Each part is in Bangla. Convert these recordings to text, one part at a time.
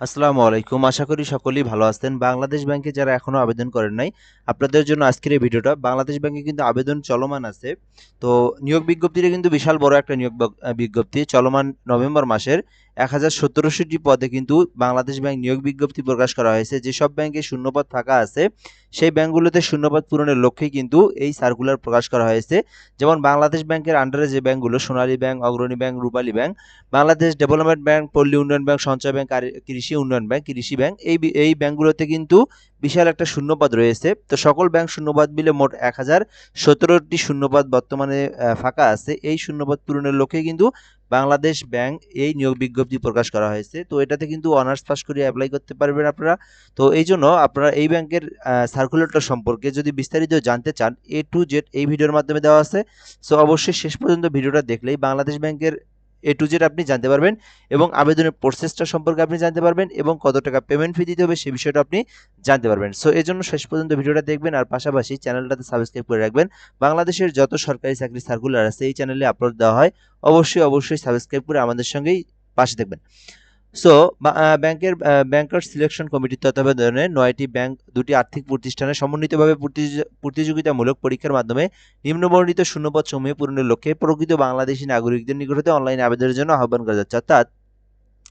আসসালামু আলাইকুম। আশা করি সকলেই ভালো আছেন। বাংলাদেশ ব্যাংকে যারা এখনও আবেদন করেন নাই, আপনাদের জন্য আজকের এই ভিডিওটা। বাংলাদেশ ব্যাংকে কিন্তু আবেদন চলমান আছে। তো নিয়োগ বিজ্ঞপ্তিটা কিন্তু বিশাল বড় একটা নিয়োগ বিজ্ঞপ্তি। চলমান নভেম্বর মাসের এক হাজার সতেরোশোটি পদে কিন্তু বাংলাদেশ ব্যাংক নিয়োগ বিজ্ঞপ্তি প্রকাশ করা হয়েছে। যেসব ব্যাংকে শূন্যপদ ফাঁকা আছে, সেই ব্যাংকগুলোতে শূন্যপদ পূরণের লক্ষ্যেই কিন্তু এই সার্কুলার প্রকাশ করা হয়েছে। যেমন বাংলাদেশ ব্যাংকের আন্ডারে যে ব্যাংকগুলো, Sonali bank, Agrani bank, Rupali bank, Bangladesh development bank, Palli Unnayan bank, সঞ্চয় ব্যাংক কৃষি উন্নয়ন ব্যাংক, কৃষি ব্যাংক, এই এই ব্যাংকগুলোতে কিন্তু বিশাল একটা শূন্যপদ রয়েছে। তো সকল ব্যাংক শূন্যপদ মিলে মোট এক হাজার সতেরোটি শূন্যপদ বর্তমানে ফাঁকা আছে। এই শূন্যপদ পূরণের লক্ষ্যে কিন্তু বাংলাদেশ ব্যাংক এই নিয়োগ বিজ্ঞপ্তি প্রকাশ করা হয়েছে। তো এটাতে কিন্তু অনার্স পাস করে অ্যাপ্লাই করতে পারবেন আপনারা। তো এই জন্য আপনারা এই ব্যাংকের সার্কুলেটর সম্পর্কে যদি বিস্তারিত জানতে চান এ টু জেড এই ভিডিওর মাধ্যমে দেওয়া আছে। সো অবশ্যই শেষ পর্যন্ত ভিডিওটা দেখলেই বাংলাদেশ ব্যাংকের এ টু জেড আপনি জানতে পারবেন এবং আবেদনের প্রসেসটা সম্পর্কে আপনি জানতে পারবেন এবং কত টাকা পেমেন্ট ফি দিতে হবে সেই বিষয়টা আপনি জানতে পারবেন। সো এই জন্য শেষ পর্যন্ত ভিডিওটা দেখবেন আর পাশাপাশি চ্যানেলটাতে সাবস্ক্রাইব করে রাখবেন। বাংলাদেশের যত সরকারি চাকরি সার্কুলার আছে, এই চ্যানেলে আপলোড দেওয়া হয়। অবশ্যই অবশ্যই সাবস্ক্রাইব করে আমাদের সঙ্গেই পাশে দেখবেন সো ব্যাংকের ব্যাংকার সিলেকশন কমিটির তত্ত্বাবধানে নয়টি ব্যাংক দুটি আর্থিক প্রতিষ্ঠানে সমন্বিতভাবে প্রতিযোগি- প্রতিযোগিতামূলক পরীক্ষার মাধ্যমে নিম্নবর্ণিত শূন্যপদ সমূহে পূরণের লক্ষ্যে প্রকৃত বাংলাদেশী নাগরিকদের নিকট হতে অনলাইনে আবেদনের জন্য আহ্বান করা যাচ্ছে। অর্থাৎ,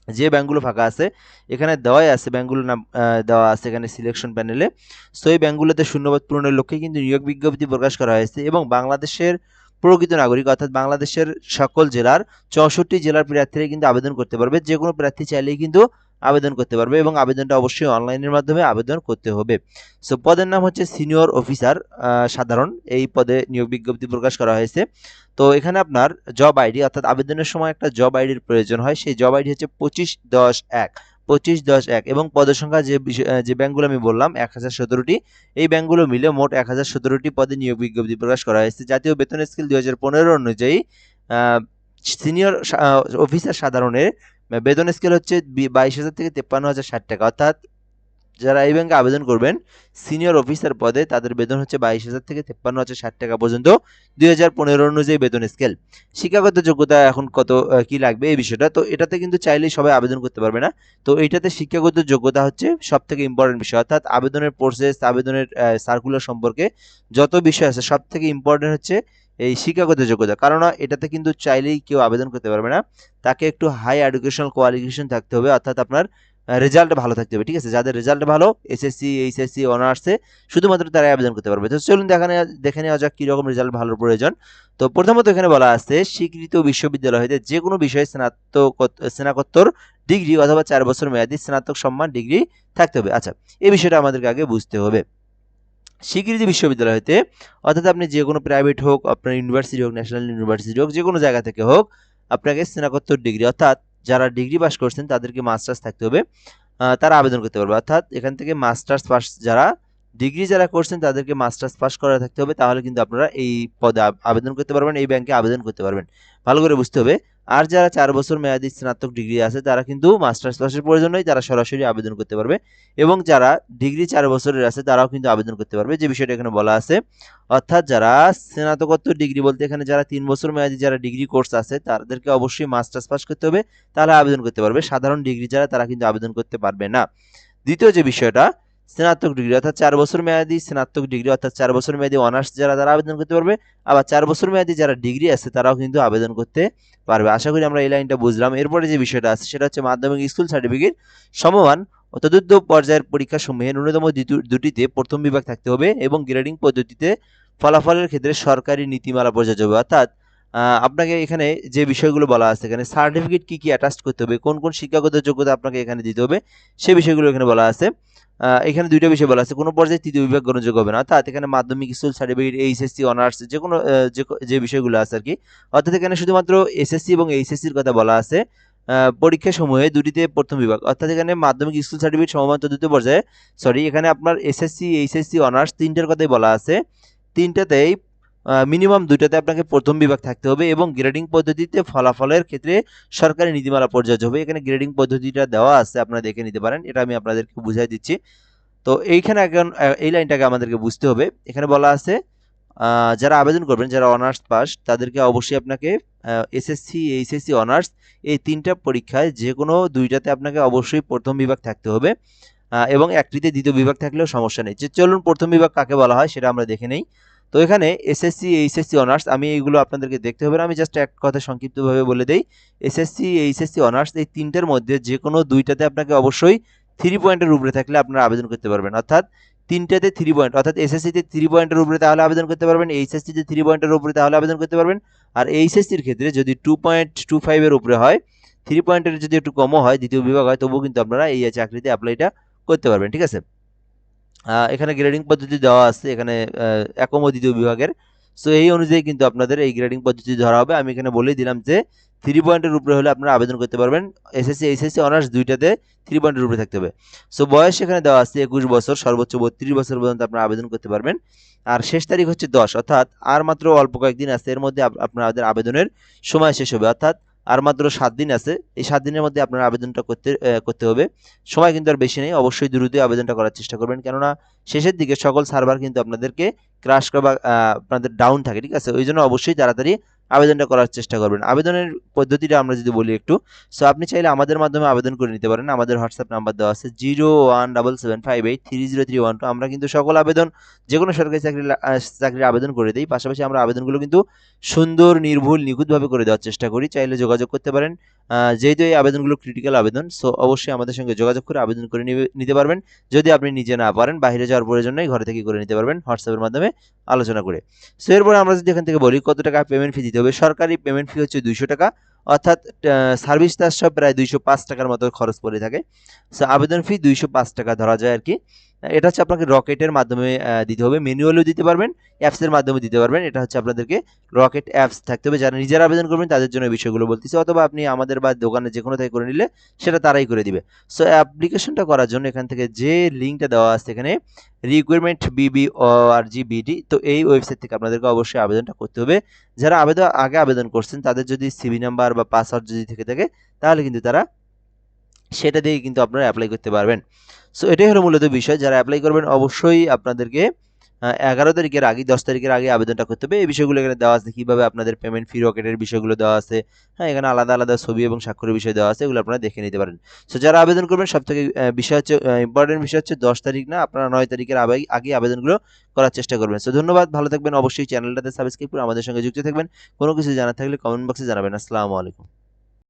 যে ব্যাংকগুলো ফাঁকা আছে, এখানে দেওয়াই আছে ব্যাংকগুলোর নাম দেওয়া আছে এখানে সিলেকশন প্যানেলে সো এই ব্যাংকগুলোতে শূন্যপদ পূরণের লক্ষ্যে কিন্তু নিয়োগ বিজ্ঞপ্তি প্রকাশ করা হয়েছে এবং বাংলাদেশের প্রকৃত নাগরিক, অর্থাৎ বাংলাদেশের সকল জেলার চৌষট্টি জেলার প্রার্থীরা কিন্তু আবেদন করতে পারবে। যে কোনো প্রার্থী চাইলেই কিন্তু আবেদন করতে পারবে এবং আবেদনটা অবশ্যই অনলাইনের মাধ্যমে আবেদন করতে হবে। সো পদের নাম হচ্ছে সিনিয়র অফিসার সাধারণ। এই পদে নিয়োগ বিজ্ঞপ্তি প্রকাশ করা হয়েছে। তো, এখানে আপনার জব আইডি, অর্থাৎ আবেদনের সময় একটা জব আইডির প্রয়োজন হয়। সেই জব আইডি হচ্ছে পঁচিশ দশ এক। পঁচিশ দশ এক এবং পদের সংখ্যা যে যে ব্যাংকগুলো আমি বললাম, এক হাজার সতেরোটি, এই ব্যাংকগুলো মিলে মোট এক হাজার সতেরোটি পদে নিয়োগ বিজ্ঞপ্তি প্রকাশ করা হয়েছে। জাতীয় বেতন স্কেল দুই হাজার পনেরো অনুযায়ী সিনিয়র অফিসার সাধারণের বেতন স্কেল হচ্ছে বাইশ হাজার থেকে তেপ্পান্ন হাজার ষাট টাকা। অর্থাৎ যারা এই ব্যাংকে আবেদন করবেন সিনিয়র অফিসার পদে তাদের বেতন হচ্ছে বাইশ হাজার থেকে তেপ্পান্ন হাজার ষাট টাকা পর্যন্ত, দুই হাজার পনেরো অনুযায়ী বেতন স্কেল শিক্ষাগত যোগ্যতা এখন কত কি লাগবে এই বিষয়টা? তো এটাতে কিন্তু চাইলেই সবাই আবেদন করতে পারবে না। তো এইটাতে শিক্ষাগত যোগ্যতা হচ্ছে সব থেকে ইম্পর্টেন্ট বিষয়। অর্থাৎ আবেদনের প্রসেস আবেদনের সার্কুলার সম্পর্কে যত বিষয় আছে সব থেকে ইম্পর্টেন্ট হচ্ছে এই শিক্ষাগত যোগ্যতা। কারণ এটাতে কিন্তু চাইলেই কেউ আবেদন করতে পারবে না। তাকে একটু হাই এডুকেশনাল কোয়ালিফিকেশন থাকতে হবে। অর্থাৎ আপনার রেজাল্ট ভালো থাকতে হবে, ঠিক আছে? যাদের রেজাল্ট ভালো এসএসসি এইচএসসি অনার্সে শুধুমাত্র তারাই আবেদন করতে পারবে। তো চলুন দেখা নেওয়া, দেখে নেওয়া যাক কীরকম রেজাল্ট ভালোর প্রয়োজন। তো প্রথমত এখানে বলা আছে, স্বীকৃত বিশ্ববিদ্যালয় হতে যে কোনো বিষয়ে স্নাতক স্নাতকোত্তর ডিগ্রি অথবা চার বছর মেয়াদী স্নাতক সম্মান ডিগ্রি থাকতে হবে। আচ্ছা এই বিষয়টা আমাদেরকে আগে বুঝতে হবে। স্বীকৃতি বিশ্ববিদ্যালয় হতে অর্থাৎ আপনি যে কোনো প্রাইভেট হোক, আপনার ইউনিভার্সিটি হোক ন্যাশনাল ইউনিভার্সিটি হোক, যে কোনো জায়গা থেকে হোক, আপনাকে স্নাতকোত্তর ডিগ্রি অর্থাৎ যারা ডিগ্রি পাস করছেন, তাদেরকে মাস্টার্স থাকতে হবে। তারা আবেদন করতে পারবে। অর্থাৎ এখান থেকে মাস্টার্স পাস যারা ডিগ্রি যারা করছেন, তাদেরকে মাস্টার্স পাস করা থাকতে হবে। তাহলে কিন্তু আপনারা এই পদে আবেদন করতে পারবেন, এই ব্যাংকে আবেদন করতে পারবেন। ভালো করে বুঝতে হবে। আর যারা চার বছর মেয়াদী স্নাতক ডিগ্রি আছে, তারা কিন্তু মাস্টার্স পাসের প্রয়োজন নেই তারা সরাসরি আবেদন করতে পারবে। এবং যারা ডিগ্রি চার বছরের আছে, তারাও কিন্তু আবেদন করতে পারবে। যে বিষয়টা এখানে বলা আছে, অর্থাৎ যারা স্নাতকোত্তর ডিগ্রি বলতে এখানে যারা তিন বছর মেয়াদী যারা ডিগ্রি কোর্স আছে, তাদেরকে অবশ্যই মাস্টার্স পাস করতে হবে। তারা আবেদন করতে পারবে। সাধারণ ডিগ্রি যারা, তারা কিন্তু আবেদন করতে পারবে না। দ্বিতীয় যে বিষয়টা স্নাতক ডিগ্রি অর্থাৎ চার বছর মেয়াদী, স্নাতক ডিগ্রি অর্থাৎ চার বছর মেয়াদী অনার্স যারা, তারা আবেদন করতে পারবে। আবার চার বছর মেয়াদী যারা ডিগ্রি আছে, তারাও কিন্তু আবেদন করতে পারবে। আশা করি আমরা এই লাইনটা বুঝলাম। এরপরে যে বিষয়টা আছে, সেটা হচ্ছে মাধ্যমিক স্কুল সার্টিফিকেট সমমান চতুর্থ পর্যায়ের পরীক্ষা সমূহে ন্যূনতম দুটিতে প্রথম বিভাগ থাকতে হবে এবং গ্রেডিং পদ্ধতিতে ফলাফলের ক্ষেত্রে সরকারি নীতিমালা প্রযোজ্য হবে। অর্থাৎ আপনাকে এখানে যে বিষয়গুলো বলা আছে, এখানে সার্টিফিকেট কি কি অ্যাটাচ করতে হবে, কোন কোন শিক্ষাগত যোগ্যতা আপনাকে এখানে দিতে হবে সেই বিষয়গুলো এখানে বলা আছে। এখানে দুইটা বিষয় বলা আছে, কোনো পর্যায়ে তৃতীয় বিভাগ গ্রহণযোগ্য হবে না, অর্থাৎ এখানে মাধ্যমিক, স্কুল সার্টিফিকেট এইচএসসি অনার্স যে কোনো যে বিষয়গুলো আছে আর কি অর্থাৎ এখানে শুধুমাত্র এসএসসি এবং এইচএসসির কথা বলা আছে। পরীক্ষা সমূহে দুটিতে প্রথম বিভাগ, অর্থাৎ এখানে মাধ্যমিক, স্কুল সার্টিফিকেট সমমান চতুর্থ পর্যায়ে সরি এখানে আপনার এসএসসি এইচএসসি অনার্স তিনটার কথাই বলা আছে। তিনটাতেই মিনিমাম দুইটাতে আপনাকে প্রথম বিভাগ থাকতে হবে এবং গ্রেডিং পদ্ধতিতে ফলাফলের ক্ষেত্রে সরকারি নীতিমালা প্রযোজ্য হবে। এখানে গ্রেডিং পদ্ধতিটা দেওয়া আছে, আপনারা দেখে নিতে পারেন। এটা আমি আপনাদেরকে বুঝাই দিচ্ছি। তো এইখানে এখন এই লাইনটাকে আমাদেরকে বুঝতে হবে। এখানে বলা আছে যারা আবেদন করবেন, যারা অনার্স পাস, তাদেরকে অবশ্যই আপনাকে এসএসসি এইচএসসি অনার্স, এই তিনটা পরীক্ষায় যে কোনো দুইটাতে আপনাকে অবশ্যই প্রথম বিভাগ থাকতে হবে। এবং একটিতে দ্বিতীয় বিভাগ থাকলেও সমস্যা নেই। যে চলুন প্রথম বিভাগ কাকে বলা হয়, সেটা আমরা দেখে নেই। তো এখানে এসএসসি এইচএসসি অনার্স আমি এইগুলো আপনাদেরকে দেখতে হবে না, আমি জাস্ট এক কথা সংক্ষিপ্তভাবে বলে দেই। এসএসসি এইচএসসি অনার্স এই তিনটের মধ্যে যে কোনো দুইটাতে আপনাকে অবশ্যই থ্রি পয়েন্টের উপরে থাকলে আপনারা আবেদন করতে পারবেন। অর্থাৎ তিনটাতে থ্রি পয়েন্ট অর্থাৎ এসএসসিতে থ্রি পয়েন্টের উপরে তাহলে আবেদন করতে পারবেন এইচএসসিতে থ্রি পয়েন্টের উপরে তাহলে আবেদন করতে পারবেন। আর এইচএসসির ক্ষেত্রে যদি টু পয়েন্ট টু ফাইভের উপরে হয় থ্রি পয়েন্টের যদি একটু কমও হয়, দ্বিতীয় বিভাগ হয়, তবুও কিন্তু আপনারা এই চাকরিতে অ্যাপ্লাইটা করতে পারবেন, ঠিক আছে? এখানে গ্রেডিং পদ্ধতি দেওয়া আছে এখানে একম ও দ্বিতীয় বিভাগের। সো এই অনুযায়ী কিন্তু আপনাদের এই গ্রেডিং পদ্ধতি ধরা হবে। আমি এখানে বলেই দিলাম যে থ্রি পয়েন্টের উপরে হলে আপনারা আবেদন করতে পারবেন। এসএসসি এইচএসসি অনার্স দুইটাতে থ্রি পয়েন্টের উপরে থাকতে হবে। সো বয়স এখানে দেওয়া আছে একুশ বছর সর্বোচ্চ বত্রিশ বছর পর্যন্ত আপনারা আবেদন করতে পারবেন। আর শেষ তারিখ হচ্ছে দশ অর্থাৎ আর মাত্র অল্প কয়েকদিন আছে এর মধ্যে আপ- আপনাদের আবেদনের সময় শেষ হবে। অর্থাৎ আর মাত্র সাত দিন আছে, এই সাত দিনের মধ্যে আপনার আবেদনটা করতে করতে হবে। সময় কিন্তু আর বেশি নেই, অবশ্যই দ্রুতই আবেদনটা করার চেষ্টা করবেন। কেননা শেষের দিকে সকল সার্ভার কিন্তু আপনাদেরকে ক্রাশ করা আপনাদের ডাউন থাকে, ঠিক আছে? ওই জন্য অবশ্যই তাড়াতাড়ি আবেদনটা করার চেষ্টা করবেন। আবেদনের পদ্ধতিটা আমরা যদি বলি একটু সো আপনি চাইলে আমাদের মাধ্যমে আবেদন করে নিতে পারেন। আমাদের হোয়াটসঅ্যাপ নাম্বার দেওয়া আছে zero one double seven five eight three zero three one two আমরা কিন্তু সকল আবেদন যে কোনো সরকারি চাকরি চাকরির আবেদন করে দিই। পাশাপাশি আমরা আবেদনগুলো কিন্তু সুন্দর, নির্ভুল, নিখুঁতভাবে করে দেওয়ার চেষ্টা করি। চাইলে যোগাযোগ করতে পারেন। যেহেতু এই আবেদনগুলো ক্রিটিক্যাল আবেদন সো অবশ্যই আমাদের সঙ্গে যোগাযোগ করে আবেদন করে নিতে পারবেন। যদি আপনি নিজে না পারেন, বাইরে যাওয়ার প্রয়োজন নেই ঘরে থেকে করে নিতে পারবেন হোয়াটসঅ্যাপের মাধ্যমে আলোচনা করে। সো এরপরে আমরা যদি এখান থেকে বলি, কত টাকা পেমেন্ট ফি দিতে হবে? সরকারি পেমেন্ট ফি হচ্ছে দুইশো টাকা, অর্থাৎ সার্ভিস চার্জ সব প্রায় দুইশো পাঁচ টাকার মতো খরচ পড়ে থাকে। সো আবেদন ফি দুইশো পাঁচ টাকা ধরা যায় আর কি। এটা হচ্ছে আপনাকে রকেটের মাধ্যমে দিতে হবে। ম্যানুয়ালও দিতে পারবেন অ্যাপসের মাধ্যমে দিতে পারবেন। এটা হচ্ছে আপনাদেরকে রকেট অ্যাপস থাকতে হবে। যারা নিজেরা আবেদন করবেন, তাদের জন্য বিষয়গুলো বলতেছি। অথবা আপনি আমাদের বা দোকানে যে কোনো থেকে করে নিলে, সেটা তারাই করে দিবে। সো অ্যাপ্লিকেশনটা করার জন্য এখান থেকে যে লিঙ্কটা দেওয়া আছে এখানে রিকোয়ারমেন্ট বিবি আর জি বিডি তো এই ওয়েবসাইট থেকে আপনাদেরকে অবশ্যই আবেদনটা করতে হবে। যারা আবেদন আগে আবেদন করছেন, তাদের যদি সিভি নাম্বার বা পাসওয়ার্ড যদি থেকে থাকে, তাহলে কিন্তু তারা সেটা দিয়ে কিন্তু আপনারা অ্যাপ্লাই করতে পারবেন। সো এটাই হলো মূলত বিষয়। যারা অ্যাপ্লাই করবেন, অবশ্যই আপনাদেরকে এগারো তারিখের আগে, দশ তারিখের আগে আবেদনটা করতে হবে। এই বিষয়গুলো এখানে দেওয়া আছে কীভাবে আপনাদের পেমেন্ট ফি রকেটের বিষয়গুলো দেওয়া আছে। হ্যাঁ এখানে আলাদা আলাদা ছবি এবং স্বাক্ষরের বিষয় দেওয়া আছে, এগুলো আপনারা দেখে নিতে পারেন। সো যারা আবেদন করবেন সব থেকে বিষয় হচ্ছে ইম্পর্টেন্ট বিষয় হচ্ছে দশ তারিখ না, আপনারা নয় তারিখের আগে আগে আবেদনগুলো করার চেষ্টা করবেন। সো ধন্যবাদ, ভালো থাকবেন। অবশ্যই চ্যানেলটাতে সাবস্ক্রাইব করে আমাদের সঙ্গে যুক্ত থাকবেন। কোনো কিছু জানার থাকলে কমেন্ট বক্সে জানাবেন। আসসালামু আলাইকুম।